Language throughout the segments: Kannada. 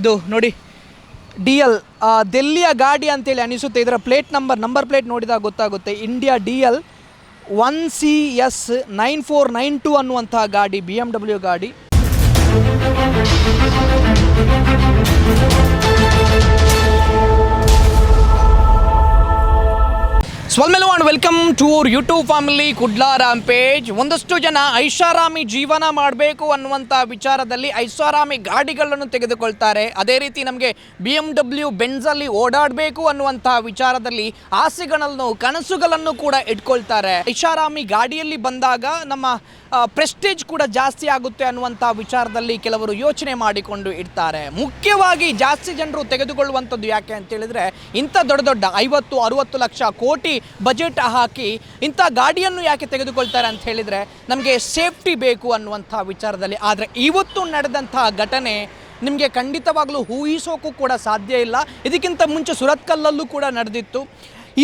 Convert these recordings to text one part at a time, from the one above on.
ಇದು ನೋಡಿ ಡಿ ಎಲ್ ದೆಲ್ಲಿಯ ಗಾಡಿ ಅಂತೇಳಿ ಅನಿಸುತ್ತೆ. ಇದರ ಪ್ಲೇಟ್ ನಂಬರ್ ನಂಬರ್ ಪ್ಲೇಟ್ ನೋಡಿದಾಗ ಗೊತ್ತಾಗುತ್ತೆ. India D L one C S nine four nine two ಅನ್ನುವಂತಹ ಗಾಡಿ ಬಿ ಎಂ ಡಬ್ಲ್ಯೂ ಗಾಡಿ. ಸ್ವಾಲ್ಮೆಲು and welcome to our YouTube family Kudla page ಒಂದಷ್ಟು ಜನ ಐಷಾರಾಮಿ ಜೀವನ ಮಾಡಬೇಕು ಅನ್ನುವಂಥ ವಿಚಾರದಲ್ಲಿ ಐಷಾರಾಮಿ ಗಾಡಿಗಳನ್ನು ತೆಗೆದುಕೊಳ್ತಾರೆ. ಅದೇ ರೀತಿ ನಮಗೆ ಬಿ ಎಂ ಡಬ್ಲ್ಯೂ ಬೆನ್ಸಲ್ಲಿ ಓಡಾಡಬೇಕು ಅನ್ನುವಂಥ ವಿಚಾರದಲ್ಲಿ ಆಸೆಗಳನ್ನು ಕನಸುಗಳನ್ನು ಕೂಡ ಇಟ್ಕೊಳ್ತಾರೆ. ಐಷಾರಾಮಿ ಗಾಡಿಯಲ್ಲಿ ಬಂದಾಗ ನಮ್ಮ ಪ್ರೆಸ್ಟೇಜ್ ಕೂಡ ಜಾಸ್ತಿ ಆಗುತ್ತೆ ಅನ್ನುವಂಥ ವಿಚಾರದಲ್ಲಿ ಕೆಲವರು ಯೋಚನೆ ಮಾಡಿಕೊಂಡು ಇರ್ತಾರೆ. ಮುಖ್ಯವಾಗಿ ಜಾಸ್ತಿ ಜನರು ತೆಗೆದುಕೊಳ್ಳುವಂಥದ್ದು ಯಾಕೆ ಅಂತ ಹೇಳಿದ್ರೆ, ಇಂಥ ದೊಡ್ಡ ದೊಡ್ಡ ಐವತ್ತು, ಅರುವತ್ತು ಲಕ್ಷ ಕೋಟಿ ಬಜೆಟ್ ಹಾಕಿ ಇಂಥ ಗಾಡಿಯನ್ನು ಯಾಕೆ ತೆಗೆದುಕೊಳ್ತಾರೆ ಅಂತ ಹೇಳಿದರೆ ನಮಗೆ ಸೇಫ್ಟಿ ಬೇಕು ಅನ್ನುವಂಥ ವಿಚಾರದಲ್ಲಿ. ಆದರೆ ಇವತ್ತು ನಡೆದಂತಹ ಘಟನೆ ನಿಮಗೆ ಖಂಡಿತವಾಗಲೂ ಊಹಿಸೋಕ್ಕೂ ಕೂಡ ಸಾಧ್ಯ ಇಲ್ಲ. ಇದಕ್ಕಿಂತ ಮುಂಚೆ ಸುರತ್ಕಲ್ಲಲ್ಲೂ ಕೂಡ ನಡೆದಿತ್ತು.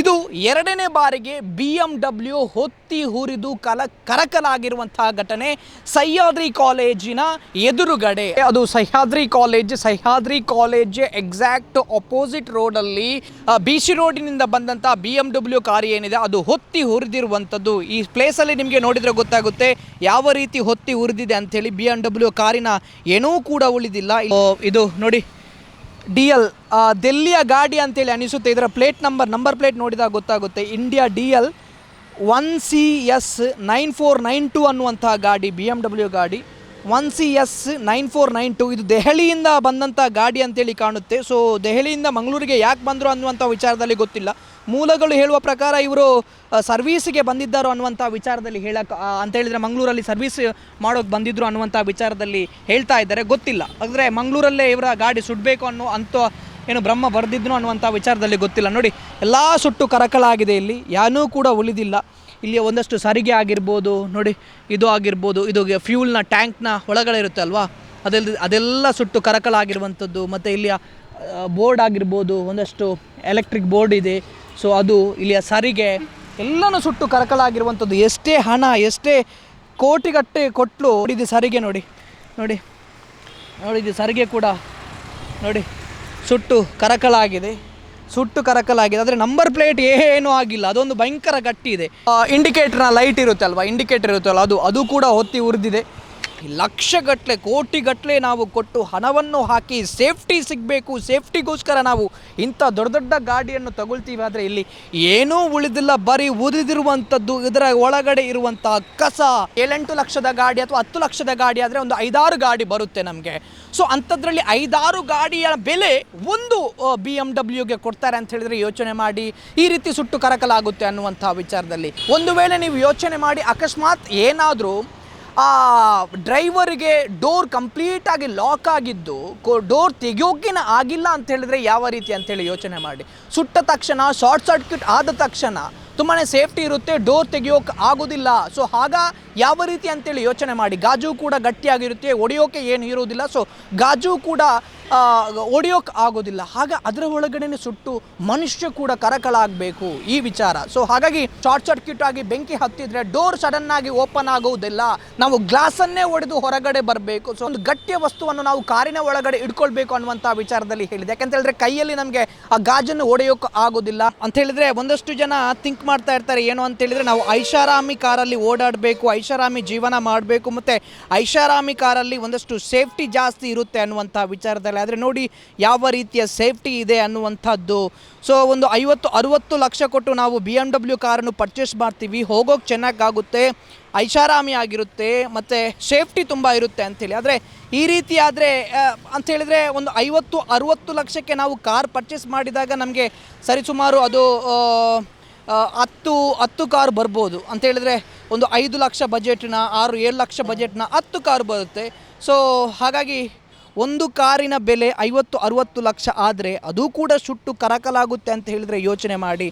ಇದು ಎರಡನೇ ಬಾರಿಗೆ ಬಿ ಎಂ ಡಬ್ಲ್ಯೂ ಹೊತ್ತಿ ಹುರಿದು ಕಲ ಕರಕಲಾಗಿರುವಂತಹ ಘಟನೆ ಸಹ್ಯಾದ್ರಿ ಕಾಲೇಜಿನ ಎದುರುಗಡೆ. ಅದು Sahyadri college Sahyadri college exact opposite ರೋಡಲ್ಲಿ ಬಿ ಸಿ ರೋಡಿನಿಂದ ಬಂದಂಥ ಬಿ ಎಂ ಡಬ್ಲ್ಯೂ ಕಾರ್ ಏನಿದೆ, ಅದು ಹೊತ್ತಿ ಹುರಿದಿರುವಂಥದ್ದು. ಈ ಪ್ಲೇಸಲ್ಲಿ ನಿಮಗೆ ನೋಡಿದರೆ ಗೊತ್ತಾಗುತ್ತೆ ಯಾವ ರೀತಿ ಹೊತ್ತಿ ಹುರಿದಿದೆ ಅಂಥೇಳಿ ಬಿ ಎಂ ಡಬ್ಲ್ಯೂ ಕಾರಿನ ಏನೂ ಕೂಡ ಉಳಿದಿಲ್ಲ. ಇದು ನೋಡಿ. ಡಿ ಎಲ್ ದೆಲ್ಲಿಯ ಗಾಡಿ ಅಂತೇಳಿ ಅನಿಸುತ್ತೆ. ಇದರ ಪ್ಲೇಟ್ ನಂಬರ್ ನಂಬರ್ ಪ್ಲೇಟ್ ನೋಡಿದಾಗ ಗೊತ್ತಾಗುತ್ತೆ. India D L one C S nine four nine two ಅನ್ನುವಂತಹ ಗಾಡಿ ಬಿ ಎಂ ಡಬ್ಲ್ಯೂ ಗಾಡಿ. One C S nine four nine two. ಇದು ದೆಹಲಿಯಿಂದ ಬಂದಂಥ ಗಾಡಿ ಅಂತೇಳಿ ಕಾಣುತ್ತೆ. ಸೊ ದೆಹಲಿಯಿಂದ ಮಂಗಳೂರಿಗೆ ಯಾಕೆ ಬಂದರು ಅನ್ನುವಂಥ ವಿಚಾರದಲ್ಲಿ ಗೊತ್ತಿಲ್ಲ. ಮೂಲಗಳು ಹೇಳುವ ಪ್ರಕಾರ ಇವರು ಸರ್ವೀಸಿಗೆ ಬಂದಿದ್ದಾರೋ ಅನ್ನುವಂಥ ವಿಚಾರದಲ್ಲಿ ಹೇಳಕ್ಕೆ ಅಂತ ಹೇಳಿದರೆ ಮಂಗಳೂರಲ್ಲಿ ಸರ್ವೀಸ್ ಮಾಡೋಕ್ಕೆ ಬಂದಿದ್ರು ಅನ್ನುವಂಥ ವಿಚಾರದಲ್ಲಿ ಹೇಳ್ತಾ ಇದ್ದಾರೆ. ಗೊತ್ತಿಲ್ಲ. ಅಂದರೆ ಮಂಗಳೂರಲ್ಲೇ ಇವರ ಗಾಡಿ ಸುಡಬೇಕು ಅನ್ನೋ ಅಂತ ಏನು ಬ್ರಹ್ಮ ಬರೆದಿದ್ನು ಅನ್ನುವಂಥ ವಿಚಾರದಲ್ಲಿ ಗೊತ್ತಿಲ್ಲ. ನೋಡಿ, ಎಲ್ಲ ಸುಟ್ಟು ಕರಕಲಾಗಿದೆ ಇಲ್ಲಿ. ಯಾನೂ ಕೂಡ ಉಳಿದಿಲ್ಲ. ಇಲ್ಲಿ ಒಂದಷ್ಟು ಸರಿಗೆ ಆಗಿರ್ಬೋದು, ನೋಡಿ, ಇದು ಆಗಿರ್ಬೋದು, ಇದು ಫ್ಯೂಲ್ನ ಟ್ಯಾಂಕ್ನ ಒಳಗಡೆ ಇರುತ್ತೆ ಅಲ್ವಾ? ಅದೆಲ್ಲ ಅದೆಲ್ಲ ಸುಟ್ಟು ಕರಕಲಾಗಿರುವಂಥದ್ದು ಮತ್ತು ಇಲ್ಲಿಯ ಬೋರ್ಡ್ ಆಗಿರ್ಬೋದು, ಒಂದಷ್ಟು ಎಲೆಕ್ಟ್ರಿಕ್ ಬೋರ್ಡ್ ಇದೆ. ಸೊ ಅದು ಇಲ್ಲಿಯ ಸರಿಗೆ, ಎಲ್ಲನೂ ಸುಟ್ಟು ಕರಕಲಾಗಿರುವಂಥದ್ದು ಎಷ್ಟೇ ಹಣ, ಎಷ್ಟೇ ಕೋಟಿಗಟ್ಟೆ ಕೊಟ್ಟಲು ಇದು ಸರಿಗೆ ನೋಡಿ ನೋಡಿ ಇದು ಸರಿಗೆ ಕೂಡ, ನೋಡಿ, ಸುಟ್ಟು ಕರಕಲಾಗಿದೆ ಸುಟ್ಟು ಕರಕಲಾಗಿದೆ. ಆದರೆ ನಂಬರ್ ಪ್ಲೇಟ್ ಏನೂ ಆಗಿಲ್ಲ. ಅದೊಂದು ಭಯಂಕರ ಗಟ್ಟಿ ಇದೆ. ಇಂಡಿಕೇಟರ್ನ ಲೈಟ್ ಇರುತ್ತೆ ಅಲ್ವಾ ಇಂಡಿಕೇಟರ್ ಇರುತ್ತಲ್ಲ ಅದು ಅದು ಕೂಡ ಹೊತ್ತಿ ಉರಿದಿದೆ. ಲಕ್ಷಗಟ್ಟಲೆ, ಕೋಟಿಗಟ್ಟಲೆ ನಾವು ಕೊಟ್ಟು ಹಣವನ್ನು ಹಾಕಿ ಸೇಫ್ಟಿ ಸಿಗಬೇಕು, ಸೇಫ್ಟಿಗೋಸ್ಕರ ನಾವು ಇಂಥ ದೊಡ್ಡ ದೊಡ್ಡ ಗಾಡಿಯನ್ನು ತಗೊಳ್ತೀವಿ. ಆದರೆ ಇಲ್ಲಿ ಏನೂ ಉಳಿದಿಲ್ಲ. ಬರೀ ಉರಿದಿರುವಂಥದ್ದು, ಇದರ ಒಳಗಡೆ ಇರುವಂಥ ಕಸ. ಏಳೆಂಟು ಲಕ್ಷದ ಗಾಡಿ ಅಥವಾ ಹತ್ತು ಲಕ್ಷದ ಗಾಡಿ ಆದರೆ ಒಂದು ಐದಾರು ಗಾಡಿ ಬರುತ್ತೆ ನಮಗೆ. ಸೊ ಅಂಥದ್ರಲ್ಲಿ ಐದಾರು ಗಾಡಿಯ ಬೆಲೆ ಒಂದು ಬಿ ಎಂ ಡಬ್ಲ್ಯೂಗೆ ಕೊಡ್ತಾರೆ ಅಂತ ಹೇಳಿದ್ರೆ ಯೋಚನೆ ಮಾಡಿ. ಈ ರೀತಿ ಸುಟ್ಟು ಕರಕಲಾಗುತ್ತೆ ಅನ್ನುವಂಥ ವಿಚಾರದಲ್ಲಿ. ಒಂದು ವೇಳೆ ನೀವು ಯೋಚನೆ ಮಾಡಿ, ಅಕಸ್ಮಾತ್ ಏನಾದರೂ ಆ ಡ್ರೈವರ್ಗೆ ಡೋರ್ ಕಂಪ್ಲೀಟಾಗಿ ಲಾಕ್ ಆಗಿದ್ದು ಡೋರ್ ತೆಗಿಯೋಕಿನ ಆಗಿಲ್ಲ ಅಂತ ಹೇಳಿದ್ರೆ ಯಾವ ರೀತಿ ಅಂತೇಳಿ ಯೋಚನೆ ಮಾಡಿ. ಸುಟ್ಟ ತಕ್ಷಣ, ಶಾರ್ಟ್ ಸರ್ಕ್ಯೂಟ್ ಆದ ತಕ್ಷಣ ತುಂಬಾ ಸೇಫ್ಟಿ ಇರುತ್ತೆ, ಡೋರ್ ತೆಗಿಯೋಕೆ ಆಗೋದಿಲ್ಲ. ಸೊ ಆಗ ಯಾವ ರೀತಿ ಅಂತೇಳಿ ಯೋಚನೆ ಮಾಡಿ. ಗಾಜು ಕೂಡ ಗಟ್ಟಿಯಾಗಿರುತ್ತೆ, ಒಡೆಯೋಕೆ ಏನು ಇರೋದಿಲ್ಲ ಸೊ ಗಾಜು ಕೂಡ ಒಡೆಯೋಕೆ ಆಗೋದಿಲ್ಲ. ಆಗ ಅದರ ಒಳಗಡೆನೆ ಸುಟ್ಟು ಮನುಷ್ಯ ಕೂಡ ಕರಕಳಾಗಬೇಕು ಈ ವಿಚಾರ. ಸೊ ಹಾಗಾಗಿ ಶಾರ್ಟ್ ಸರ್ಕ್ಯೂಟ್ ಆಗಿ ಬೆಂಕಿ ಹತ್ತಿದ್ರೆ ಡೋರ್ ಸಡನ್ ಆಗಿ ಓಪನ್ ಆಗುವುದಿಲ್ಲ. ನಾವು ಗ್ಲಾಸನ್ನೇ ಒಡೆದು ಹೊರಗಡೆ ಬರಬೇಕು. ಸೊ ಒಂದು ಗಟ್ಟಿಯ ವಸ್ತುವನ್ನು ನಾವು ಕಾರಿನ ಒಳಗಡೆ ಇಟ್ಕೊಳ್ಬೇಕು ಅನ್ನುವಂಥ ವಿಚಾರದಲ್ಲಿ ಹೇಳಿದೆ. ಯಾಕಂತ ಹೇಳಿದ್ರೆ ಕೈಯಲ್ಲಿ ನಮಗೆ ಆ ಗಾಜನ್ನು ಒಡೆಯೋಕೆ ಆಗೋದಿಲ್ಲ. ಅಂತ ಹೇಳಿದ್ರೆ ಒಂದಷ್ಟು ಜನ ಥಿಂಕ್ ಮಾಡ್ತಾ ಇರ್ತಾರೆ ಏನು ಅಂತ ಹೇಳಿದ್ರೆ ನಾವು ಐಷಾರಾಮಿ ಕಾರಲ್ಲಿ ಓಡಾಡಬೇಕು, ಐಷಾರಾಮಿ ಜೀವನ ಮಾಡಬೇಕು, ಮತ್ತು ಐಷಾರಾಮಿ ಕಾರಲ್ಲಿ ಒಂದಷ್ಟು ಸೇಫ್ಟಿ ಜಾಸ್ತಿ ಇರುತ್ತೆ ಅನ್ನುವಂಥ ವಿಚಾರದಲ್ಲಿ. ಆದರೆ ನೋಡಿ ಯಾವ ರೀತಿಯ ಸೇಫ್ಟಿ ಇದೆ ಅನ್ನುವಂಥದ್ದು. ಸೊ ಒಂದು ಐವತ್ತು, ಅರುವತ್ತು ಲಕ್ಷ ಕೊಟ್ಟು ನಾವು ಬಿ ಎಂ ಡಬ್ಲ್ಯೂ ಕಾರನ್ನು ಪರ್ಚೇಸ್ ಮಾಡ್ತೀವಿ. ಹೋಗೋಕೆ ಚೆನ್ನಾಗಾಗುತ್ತೆ, ಐಷಾರಾಮಿ ಆಗಿರುತ್ತೆ, ಮತ್ತು ಸೇಫ್ಟಿ ತುಂಬ ಇರುತ್ತೆ ಅಂಥೇಳಿ ಆದರೆ ಈ ರೀತಿ ಆದರೆ ಅಂಥೇಳಿದರೆ ಒಂದು ಐವತ್ತು, ಅರುವತ್ತು ಲಕ್ಷಕ್ಕೆ ನಾವು ಕಾರ್ ಪರ್ಚೇಸ್ ಮಾಡಿದಾಗ ನಮಗೆ ಸರಿಸುಮಾರು ಅದು ಹತ್ತು ಹತ್ತು ಕಾರ್ ಬರ್ಬೋದು ಅಂತ ಹೇಳಿದ್ರೆ ಒಂದು ಐದು ಲಕ್ಷ ಬಜೆಟ್ನ, ಆರು, ಏಳು ಲಕ್ಷ ಬಜೆಟ್ನ ಹತ್ತು ಕಾರ್ ಬರುತ್ತೆ. ಸೊ ಹಾಗಾಗಿ ಒಂದು ಕಾರಿನ ಬೆಲೆ ಐವತ್ತು, ಅರುವತ್ತು ಲಕ್ಷ ಆದರೆ ಅದು ಕೂಡ ಸುಟ್ಟು ಕರಕಲಾಗುತ್ತೆ ಅಂತ ಹೇಳಿದರೆ ಯೋಚನೆ ಮಾಡಿ.